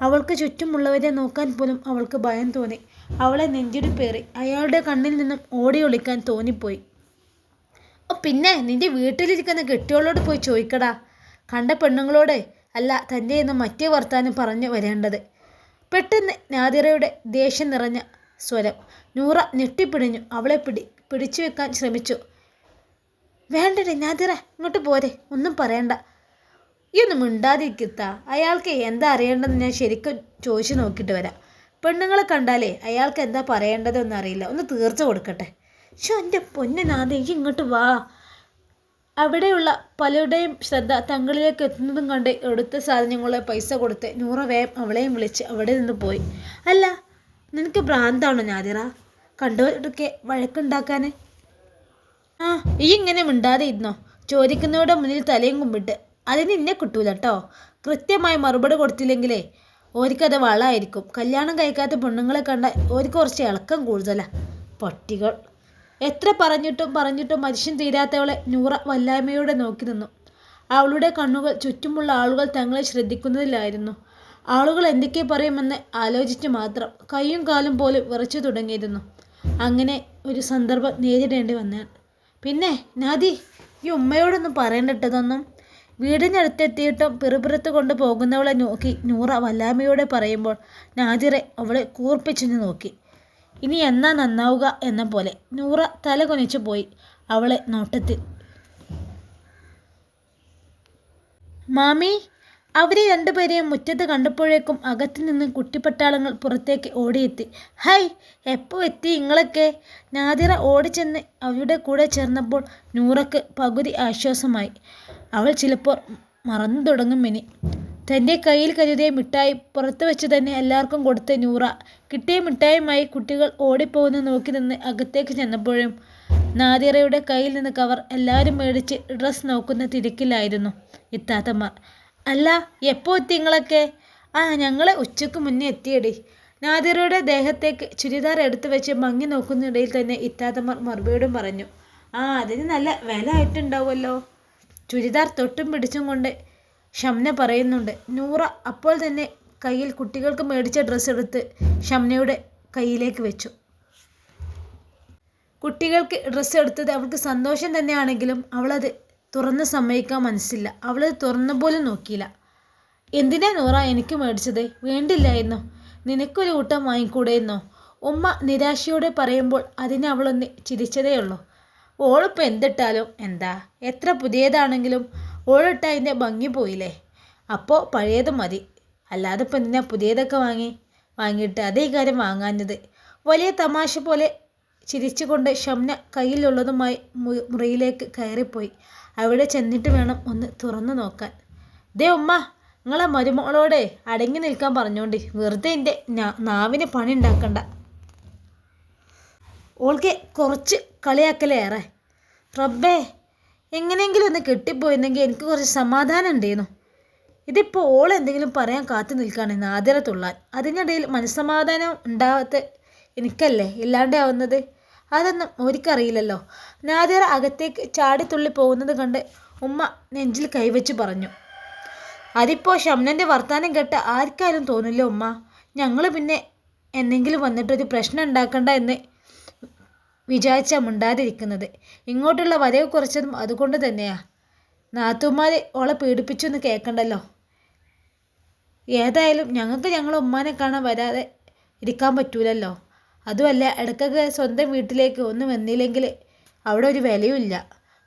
അവൾക്ക് ചുറ്റുമുള്ളവരെ നോക്കാൻ പോലും അവൾക്ക് ഭയം തോന്നി. അവളെ നെഞ്ചിടിപ്പേറി അയാളുടെ കണ്ണിൽ നിന്നും ഓടി ഒളിക്കാൻ തോന്നിപ്പോയി. പിന്നെ നിന്റെ വീട്ടിലിരിക്കുന്ന കെട്ടിയോളോട് പോയി ചോദിക്കടാ. കണ്ട പെണ്ണുങ്ങളോട് അല്ല തന്റെ എന്ന് മറ്റേ വർത്താനം പറഞ്ഞു വരേണ്ടത്. പെട്ടെന്ന് നാദിറയുടെ ദേഷ്യം നിറഞ്ഞ സ്വരം നൂറ ഞെട്ടിപ്പിടിഞ്ഞു. അവളെ പിടി പിടിച്ചു വെക്കാൻ ശ്രമിച്ചു. വേണ്ടടേ നാദിറ ഇങ്ങോട്ട് പോരെ. ഒന്നും പറയണ്ട. ഈ ഒന്നും അയാൾക്ക് എന്താ അറിയേണ്ടതെന്ന് ഞാൻ ശരിക്കും ചോദിച്ചു നോക്കിയിട്ട് വരാം. പെണ്ണുങ്ങളെ കണ്ടാലേ അയാൾക്ക് എന്താ പറയേണ്ടതെന്ന് അറിയില്ല. ഒന്ന് തീർച്ച കൊടുക്കട്ടെ. ഷോ എന്റെ പൊന്നെ നാദേ ഇങ്ങോട്ട് വാ. അവിടെയുള്ള പലരുടെയും ശ്രദ്ധ തങ്ങളിലേക്ക് എത്തുന്നതും കണ്ട് എടുത്ത സാധനങ്ങളെ പൈസ കൊടുത്ത് നൂറ വേം അവളെയും വിളിച്ച് അവിടെ നിന്ന് പോയി. അല്ല നിനക്ക് ഭ്രാന്താണോ നാദിറ? കണ്ടവരൊക്കെ വഴക്കുണ്ടാക്കാൻ ആ ഈ ഇങ്ങനെ മിണ്ടാതെ ഇരുന്നോ ചോദിക്കുന്നവരുടെ മുന്നിൽ തലയും കുമ്പിട്ട്. അതിന് ഇന്നെ കിട്ടൂല കേട്ടോ കൃത്യമായി മറുപടി കൊടുത്തില്ലെങ്കിലേ ഓരിക്കത് വളമായിരിക്കും കല്യാണം കഴിക്കാത്ത പെണ്ണുങ്ങളെ കണ്ട ഓർക്ക് കുറച്ച് ഇളക്കം കൂടുതലാ. പട്ടികൾ. എത്ര പറഞ്ഞിട്ടും പറഞ്ഞിട്ടും മനുഷ്യൻ തീരാത്തവളെ നൂറ വല്ലായ്മയോടെ നോക്കി നിന്നു. അവളുടെ കണ്ണുകൾ ചുറ്റുമുള്ള ആളുകൾ തങ്ങളെ ശ്രദ്ധിക്കുന്നതിലായിരുന്നു. ആളുകൾ എന്തൊക്കെ പറയുമെന്ന് ആലോചിച്ച് മാത്രം കൈയും കാലും പോലും വിറച്ചു തുടങ്ങിയിരുന്നു. അങ്ങനെ ഒരു സന്ദർഭം നേരിടേണ്ടി വന്നാൽ പിന്നെ നാദി ഈ ഉമ്മയോടൊന്നും പറയണ്ടിട്ടതൊന്നും. വീടിനടുത്തെത്തിയിട്ടും പിറുപിറുത്ത് കൊണ്ട് പോകുന്നവളെ നോക്കി നൂറ വല്ലാമയോടെ പറയുമ്പോൾ നാദിറെ അവളെ കൂർപ്പിച്ചു നോക്കി. ഇനി എന്നാ നന്നാവുക എന്ന പോലെ നൂറ തല കുനിച്ചു പോയി അവളെ നോട്ടത്തിൽ. മാമി അവരെ രണ്ടുപേരെയും മുറ്റത്ത് കണ്ടപ്പോഴേക്കും അകത്തു നിന്ന് കുട്ടിപ്പട്ടാളങ്ങൾ പുറത്തേക്ക് ഓടിയെത്തി. ഹൈ എപ്പോൾ എത്തി ഇങ്ങളൊക്കെ? നാദിറ ഓടിച്ചെന്ന് അവരുടെ കൂടെ ചേർന്നപ്പോൾ നൂറക്ക് പകുതി ആശ്വാസമായി. അവൾ ചിലപ്പോൾ മറന്നു തുടങ്ങും ഇനി. തന്റെ കയ്യിൽ കരുതിയ മിഠായി പുറത്തു വെച്ച് തന്നെ എല്ലാവർക്കും കൊടുത്ത നൂറ. കിട്ടിയ മിഠായിയുമായി കുട്ടികൾ ഓടിപ്പോകുന്ന നോക്കി നിന്ന് അകത്തേക്ക് ചെന്നപ്പോഴും നാദിറയുടെ കയ്യിൽ നിന്ന് കവർ എല്ലാവരും മേടിച്ച് ഡ്രസ്സ് നോക്കുന്ന തിരക്കിലായിരുന്നു ഇത്താത്തമാർ. അല്ല എപ്പോൾ എത്തി നിങ്ങളൊക്കെ? ആ ഞങ്ങൾ ഉച്ചയ്ക്ക് മുന്നേ എത്തിയടി. നാദിറയുടെ ദേഹത്തേക്ക് ചുരിദാർ എടുത്തു വെച്ച് മങ്ങി നോക്കുന്നിടയിൽ തന്നെ ഇത്താത്തമാർ മറുപടിയോടും പറഞ്ഞു ആ അതിന് നല്ല വില ആയിട്ടുണ്ടാവുമല്ലോ. ചുരിദാർ തൊട്ടും പിടിച്ചും കൊണ്ട് ഷംന പറയുന്നുണ്ട് നൂറ അപ്പോൾ തന്നെ കയ്യിൽ കുട്ടികൾക്ക് മേടിച്ച ഡ്രസ്സ് എടുത്ത് ഷംനയുടെ കയ്യിലേക്ക് വെച്ചു. കുട്ടികൾക്ക് ഡ്രസ്സ് എടുത്തത് അവൾക്ക് സന്തോഷം തന്നെയാണെങ്കിലും അവളത് തുറന്ന് സമ്മതിക്കാൻ മനസ്സില്ല. അവൾ തുറന്നു പോലും നോക്കിയില്ല. എന്തിനാ നൂറ എനിക്ക് മേടിച്ചത്? വേണ്ടില്ലായിരുന്നോ? നിനക്കൊരു കൂട്ടം വാങ്ങിക്കൂടെയെന്നോ ഉമ്മ നിരാശയോടെ പറയുമ്പോൾ അതിനെ അവളൊന്ന് ചിരിച്ചതേ ഉള്ളൂ ഓളിപ്പോൾ എന്തിട്ടാലും എന്താ? എത്ര പുതിയതാണെങ്കിലും ഓളിട്ട അതിന്റെ ഭംഗി പോയില്ലേ? അപ്പോൾ പഴയത് മതി. അല്ലാതെ ഇപ്പം എന്തിനാ പുതിയതൊക്കെ വാങ്ങി? വാങ്ങിയിട്ട് അതേ കാര്യം വാങ്ങാഞ്ഞത്? വലിയ തമാശ പോലെ ചിരിച്ചുകൊണ്ട് ഷംന കയ്യിലുള്ളതുമായി മുറിയിലേക്ക് കയറിപ്പോയി. അവിടെ ചെന്നിട്ട് വേണം ഒന്ന് തുറന്നു നോക്കാൻ. ദേ ഉമ്മ നിങ്ങളെ മരുമോളോടെ അടങ്ങി നിൽക്കാൻ പറഞ്ഞോണ്ടി വെറുതെ എന്റെ നാവിന് പണി ഉണ്ടാക്കണ്ട. ഓൾക്ക് കുറച്ച് കളിയാക്കലേറെ. റബ്ബേ എങ്ങനെയെങ്കിലും ഒന്ന് കെട്ടിപ്പോയിരുന്നെങ്കിൽ എനിക്ക് കുറച്ച് സമാധാനം ഉണ്ടായിരുന്നു. ഇതിപ്പോൾ ഓൾ എന്തെങ്കിലും പറയാൻ കാത്തു നിൽക്കുകയാണ് നാദിറ തുള്ളാൻ. അതിനിടയിൽ മനസ്സമാധാനം ഉണ്ടാവാത്ത എനിക്കല്ലേ ഇല്ലാണ്ടാവുന്നത്? അതൊന്നും ഒരിക്കറിയില്ലല്ലോ. നാദിറ അകത്തേക്ക് ചാടിത്തുള്ളി പോകുന്നത് കണ്ട് ഉമ്മ നെഞ്ചിൽ കൈവച്ച് പറഞ്ഞു. അതിപ്പോൾ ഷംനന്റെ വർത്താനം കേട്ട് ആർക്കാരും തോന്നില്ല ഉമ്മ. ഞങ്ങൾ പിന്നെ എന്തെങ്കിലും വന്നിട്ടൊരു പ്രശ്നം ഉണ്ടാക്കണ്ട എന്ന് വിചാരിച്ചാൽ മിണ്ടാതിരിക്കുന്നത്. ഇങ്ങോട്ടുള്ള വരവ് കുറച്ചതും അതുകൊണ്ട് തന്നെയാ. നാത്തുമാരെ ഓളെ പീഡിപ്പിച്ചു എന്ന് കേൾക്കണ്ടല്ലോ ഏതായാലും ഞങ്ങൾക്ക് ഞങ്ങളെ ഉമ്മാനെ കാണാൻ വരാതെ ഇരിക്കാൻ പറ്റൂലല്ലോ. അതുമല്ല ഇടയ്ക്കൊക്കെ സ്വന്തം വീട്ടിലേക്ക് ഒന്നും വന്നില്ലെങ്കിൽ അവിടെ ഒരു വിലയുമില്ല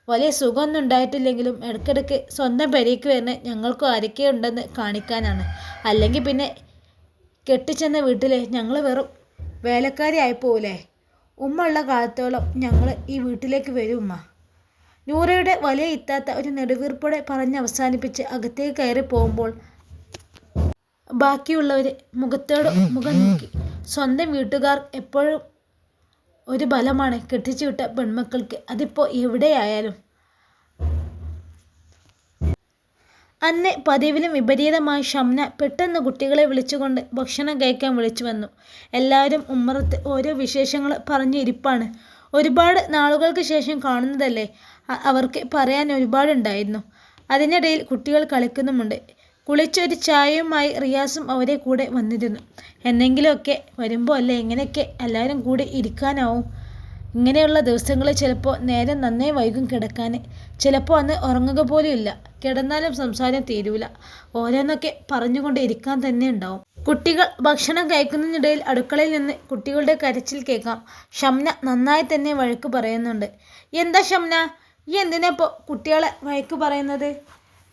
വലിയ സുഖമൊന്നും ഉണ്ടായിട്ടില്ലെങ്കിലും ഇടയ്ക്കിടയ്ക്ക് സ്വന്തം പെരയ്ക്ക് വരുന്ന ഞങ്ങൾക്കും ആരൊക്കെ ഉണ്ടെന്ന് കാണിക്കാനാണ്. അല്ലെങ്കിൽ പിന്നെ കെട്ടിച്ചെന്ന വീട്ടിൽ ഞങ്ങൾ വെറും വേലക്കാരി പോവില്ലേ ഉമ്മ ഉള്ള കാലത്തോളം ഞങ്ങൾ ഈ വീട്ടിലേക്ക് വരും ഉമ്മ. നൂറയുടെ വലിയ ഇത്താത്ത ഒരു നെടുവീർപ്പോടെ പറഞ്ഞ് അവസാനിപ്പിച്ച് അകത്തേക്ക് കയറി പോകുമ്പോൾ ബാക്കിയുള്ളവർ മുഖത്തോട് മുഖം നോക്കി. സ്വന്തം വീട്ടുകാർ എപ്പോഴും ഒരു ബലമാണ് കെട്ടിച്ചു വിട്ട പെൺമക്കൾക്ക്. അതിപ്പോൾ എവിടെയായാലും. അന്ന് പതിവിലും വിപരീതമായി ഷംന പെട്ടെന്ന് കുട്ടികളെ വിളിച്ചുകൊണ്ട് ഭക്ഷണം കഴിക്കാൻ വിളിച്ചു വന്നു. എല്ലാവരും ഉമ്മറത്ത് ഓരോ വിശേഷങ്ങൾ പറഞ്ഞു ഇരിപ്പാണ്. ഒരുപാട് നാളുകൾക്ക് ശേഷം കാണുന്നതല്ലേ? അവർക്ക് പറയാൻ ഒരുപാടുണ്ടായിരുന്നു. അതിനിടയിൽ കുട്ടികൾ കളിക്കുന്നുമുണ്ട്. കുളിച്ചൊരു ചായയുമായി റിയാസും അവരെ കൂടെ വന്നിരുന്നു. എന്നെങ്കിലുമൊക്കെ വരുമ്പോൾ അല്ലേ എങ്ങനെയൊക്കെ എല്ലാവരും കൂടി ഇരിക്കാനാവും. ഇങ്ങനെയുള്ള ദിവസങ്ങളിൽ ചിലപ്പോൾ നേരം നന്നേ വൈകും കിടക്കാൻ ചിലപ്പോൾ അന്ന് ഉറങ്ങുക പോലും ഇല്ല. കിടന്നാലും സംസാരം തീരൂല. ഓരോന്നൊക്കെ പറഞ്ഞുകൊണ്ട് ഇരിക്കാൻ തന്നെ ഉണ്ടാവും. കുട്ടികൾ ഭക്ഷണം കഴിക്കുന്നതിനിടയിൽ അടുക്കളയിൽ നിന്ന് കുട്ടികളുടെ കരച്ചിൽ കേൾക്കാം. ഷംന നന്നായി തന്നെ വഴക്ക് പറയുന്നുണ്ട്. എന്താ ഷംന? ഈ എന്തിനാ ഇപ്പോൾ കുട്ടികളെ വഴക്ക് പറയുന്നത്?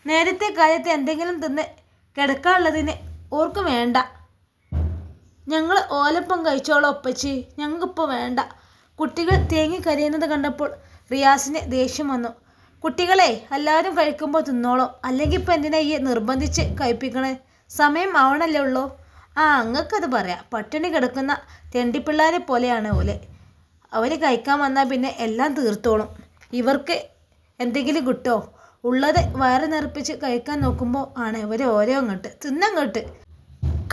നേരത്തെ കാര്യത്തെ എന്തെങ്കിലും തിന്ന് കിടക്കാനുള്ളതിന് ഓർക്ക് വേണ്ട. ഞങ്ങൾ ഓലപ്പം കഴിച്ചോളാം ഒപ്പച്ചി ഞങ്ങൾക്കിപ്പോൾ വേണ്ട. കുട്ടികൾ തേങ്ങി കരയുന്നത് കണ്ടപ്പോൾ റിയാസിന് ദേഷ്യം വന്നു. കുട്ടികളെ എല്ലാവരും കഴിക്കുമ്പോൾ തിന്നോളൂ. അല്ലെങ്കിൽ ഇപ്പം എന്തിനാ ഈ നിർബന്ധിച്ച് കഴിപ്പിക്കണേ? സമയം ആവണല്ലേ ഉള്ളൂ. ആ അങ്ങക്കത് പറയാം. പട്ടിണി കിടക്കുന്ന തെണ്ടിപ്പിള്ളാരെ പോലെയാണ് ഓലെ. അവർ കഴിക്കാൻ വന്നാൽ പിന്നെ എല്ലാം തീർത്തോളും. ഇവർക്ക് എന്തെങ്കിലും കിട്ടോ? ഉള്ളത് വയറ് നിറപ്പിച്ച് കഴിക്കാൻ നോക്കുമ്പോൾ ആണ് ഇവർ ഓരോ അങ്ങോട്ട് തിന്നങ്ങോട്ട്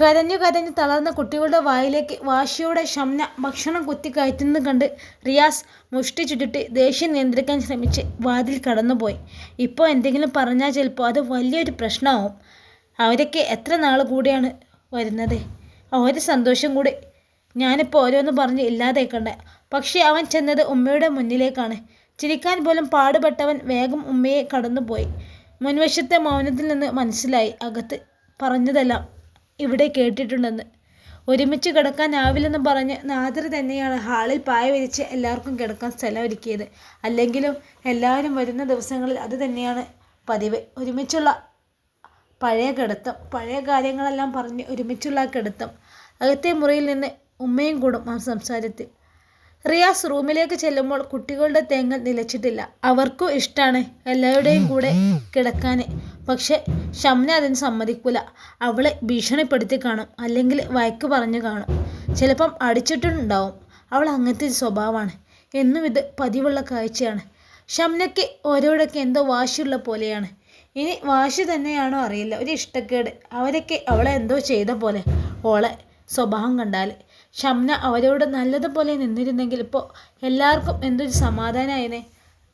കരഞ്ഞു കരഞ്ഞു തളർന്ന കുട്ടികളുടെ വായിലേക്ക് വാശിയോടെ ഷംന ഭക്ഷണം കുത്തി കയറ്റുന്നത് കണ്ട് റിയാസ് മുഷ്ടി ചുറ്റിട്ട് ദേഷ്യം നിയന്ത്രിക്കാൻ ശ്രമിച്ച് വാതിൽ കടന്നുപോയി. ഇപ്പോൾ എന്തെങ്കിലും പറഞ്ഞാൽ ചിലപ്പോൾ അത് വലിയൊരു പ്രശ്നമാവും അവരൊക്കെ എത്ര നാൾ കൂടിയാണ് വരുന്നത്? ഒരു സന്തോഷം കൂടി. ഞാനിപ്പോൾ ഓരോന്ന് പറഞ്ഞ് ഇല്ലാതേക്കണ്ട പക്ഷേ അവൻ ചെന്നത് ഉമ്മയുടെ മുന്നിലേക്കാണ്. ചിരിക്കാൻ പോലും പാടുപെട്ടവൻ വേഗം ഉമ്മയെ കടന്നുപോയി. മുൻവശത്തെ മൗനത്തിൽ നിന്ന് മനസ്സിലായി. അകത്ത് പറഞ്ഞതെല്ലാം ഇവിടെ കേട്ടിട്ടുണ്ടെന്ന്. ഒരുമിച്ച് കിടക്കാനാവില്ലെന്ന് പറഞ്ഞ് നാദർ തന്നെയാണ് ഹാളിൽ പായ വിരിച്ച് എല്ലാവർക്കും കിടക്കാൻ സ്ഥലം ഒരുക്കിയത് അല്ലെങ്കിലും എല്ലാവരും വരുന്ന ദിവസങ്ങളിൽ അത് തന്നെയാണ് പതിവ്. ഒരുമിച്ചുള്ള പഴയ കിടത്തം പഴയ കാര്യങ്ങളെല്ലാം പറഞ്ഞ് ഒരുമിച്ചുള്ള കിടത്തം. അകത്തെ മുറിയിൽ നിന്ന് ഉമ്മയും കൂടും ആ സംസാരത്തിൽ. റിയാസ് റൂമിലേക്ക് ചെല്ലുമ്പോൾ കുട്ടികളുടെ തേങ്ങൽ നിലച്ചിട്ടില്ല. അവർക്കും ഇഷ്ടമാണ് എല്ലാവരുടെയും കൂടെ കിടക്കാൻ പക്ഷെ ഷംന അതിന് സമ്മതിക്കൂല. അവളെ ഭീഷണിപ്പെടുത്തി കാണും അല്ലെങ്കിൽ വയക്ക് പറഞ്ഞു കാണും. ചിലപ്പം അടിച്ചിട്ടുണ്ടാവും. അവൾ അങ്ങനത്തെ സ്വഭാവമാണ്. എന്നും ഇത് പതിവുള്ള കാഴ്ചയാണ്. ഷംനയ്ക്ക് ഓരോടൊക്കെ എന്തോ വാശിയുള്ള പോലെയാണ്. ഇനി വാശി തന്നെയാണോ അറിയില്ല. ഒരു ഇഷ്ടക്കേട്. അവരൊക്കെ അവളെ എന്തോ ചെയ്ത പോലെ. ഓളെ സ്വഭാവം കണ്ടാൽ ഷംന അവരോട് നല്ലതുപോലെ നിന്നിരുന്നെങ്കിൽ ഇപ്പോൾ എല്ലാവർക്കും എന്തൊരു സമാധാനമായനെ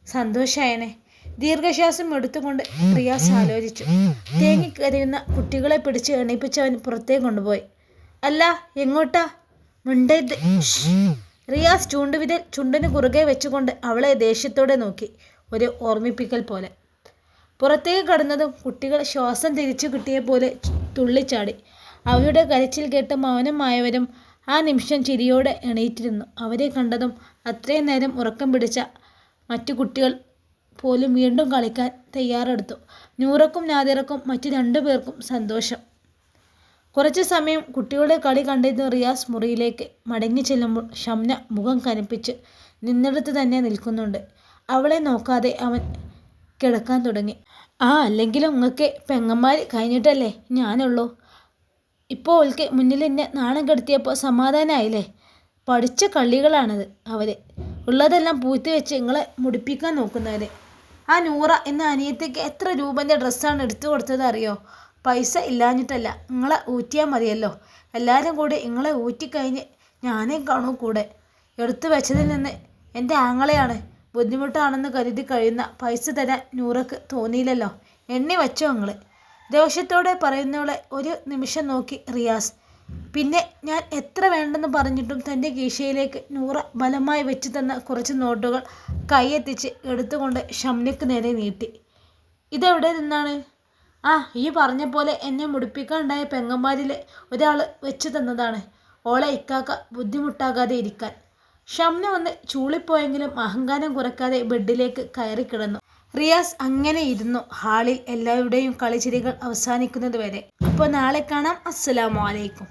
സന്തോഷമായനെ ദീർഘശ്വാസം എടുത്തുകൊണ്ട് റിയാസ് ആലോചിച്ചു. തേങ്ങിക്കരയുന്ന കുട്ടികളെ പിടിച്ച് എണീപ്പിച്ചവൻ പുറത്തേക്ക് കൊണ്ടുപോയി. അല്ല എങ്ങോട്ടാ? മുണ്ടേ റിയാസ് ചൂണ്ടുവിതൽ ചുണ്ടിന് കുറുകെ വെച്ചുകൊണ്ട് അവളെ ദേഷ്യത്തോടെ നോക്കി ഒരു ഓർമ്മിപ്പിക്കൽ പോലെ. പുറത്തേക്ക് കടന്നതും കുട്ടികൾ ശ്വാസം തിരിച്ചു കിട്ടിയ പോലെ തുള്ളിച്ചാടി. അവരുടെ കരച്ചിൽ കേട്ട് മൗനമായവരും ആ നിമിഷം ചിരിയോടെ എണീറ്റിരുന്നു. അവരെ കണ്ടതും അത്രയും നേരം ഉറക്കം പിടിച്ച മറ്റു കുട്ടികൾ പോലും വീണ്ടും കളിക്കാൻ തയ്യാറെടുത്തു. നൂറക്കും നാദിറക്കും മറ്റു രണ്ടു പേർക്കും സന്തോഷം. കുറച്ചു സമയം കുട്ടികളുടെ കളി കണ്ടിരുന്ന റിയാസ് മുറിയിലേക്ക് മടങ്ങി ചെല്ലുമ്പോൾ ഷംന മുഖം കനിപ്പിച്ച് നിന്നിടത്ത് തന്നെ നിൽക്കുന്നുണ്ട്. അവളെ നോക്കാതെ അവൻ കിടക്കാൻ തുടങ്ങി. ആ അല്ലെങ്കിലും നിങ്ങൾക്ക് പെങ്ങന്മാർ കഴിഞ്ഞിട്ടല്ലേ ഞാനുള്ളൂ. ഇപ്പോൾ ഓൾക്ക് മുന്നിൽ എന്നെ നാണം കെടുത്തിയപ്പോൾ സമാധാനമായില്ലേ പഠിച്ച കള്ളികളാണത് അവർ ഉള്ളതെല്ലാം പൂത്തി വെച്ച് നിങ്ങളെ മുടിപ്പിക്കാൻ നോക്കുന്നവർ ആ നൂറ എന്ന അനിയത്തേക്ക് എത്ര രൂപന്റെ ഡ്രസ്സാണ് എടുത്തു കൊടുത്തത് അറിയോ? പൈസ ഇല്ലാഞ്ഞിട്ടല്ല നിങ്ങളെ ഊറ്റിയാൽ മതിയല്ലോ. എല്ലാവരും കൂടി നിങ്ങളെ ഊറ്റിക്കഴിഞ്ഞ് ഞാനേ കാണൂ കൂടെ. എടുത്തു വെച്ചതിൽ നിന്ന് എന്റെ ആങ്ങളെയാണ്. ബുദ്ധിമുട്ടാണെന്ന് കരുതി കഴിയുന്ന പൈസ തരാൻ നൂറക്ക് തോന്നിയില്ലല്ലോ. എണ്ണി വെച്ചോ നിങ്ങൾ ദേഷ്യത്തോടെ പറയുന്നവളെ ഒരു നിമിഷം നോക്കി റിയാസ്. പിന്നെ ഞാൻ എത്ര വേണ്ടെന്ന് പറഞ്ഞിട്ടും തന്റെ കീശയിലേക്ക് നൂറ ബലമായി വെച്ച് തന്ന കുറച്ച് നോട്ടുകൾ കൈയെത്തിച്ച് എടുത്തുകൊണ്ട് ഷംനയ്ക്ക് നേരെ നീട്ടി. ഇതെവിടെ നിന്നാണ്? ആ ഈ പറഞ്ഞ പോലെ എന്നെ മുടിപ്പിക്കാനുണ്ടായ പെങ്ങന്മാരിൽ ഒരാൾ വെച്ച് തന്നതാണ്. ഓളെ ഇക്കാക്ക ബുദ്ധിമുട്ടാകാതെ ഇരിക്കാൻ. ഷംന ഒന്ന് ചൂളിപ്പോയെങ്കിലും അഹങ്കാരം കുറയ്ക്കാതെ ബെഡിലേക്ക് കയറി കിടന്നു. റിയാസ് അങ്ങനെ ഇരുന്നു. ഹാളിൽ എല്ലാവരുടെയും കളിച്ചിരികൾ അവസാനിക്കുന്നത് വരെ അപ്പോൾ നാളെ കാണാം. അസ്സലാമു അലൈക്കും.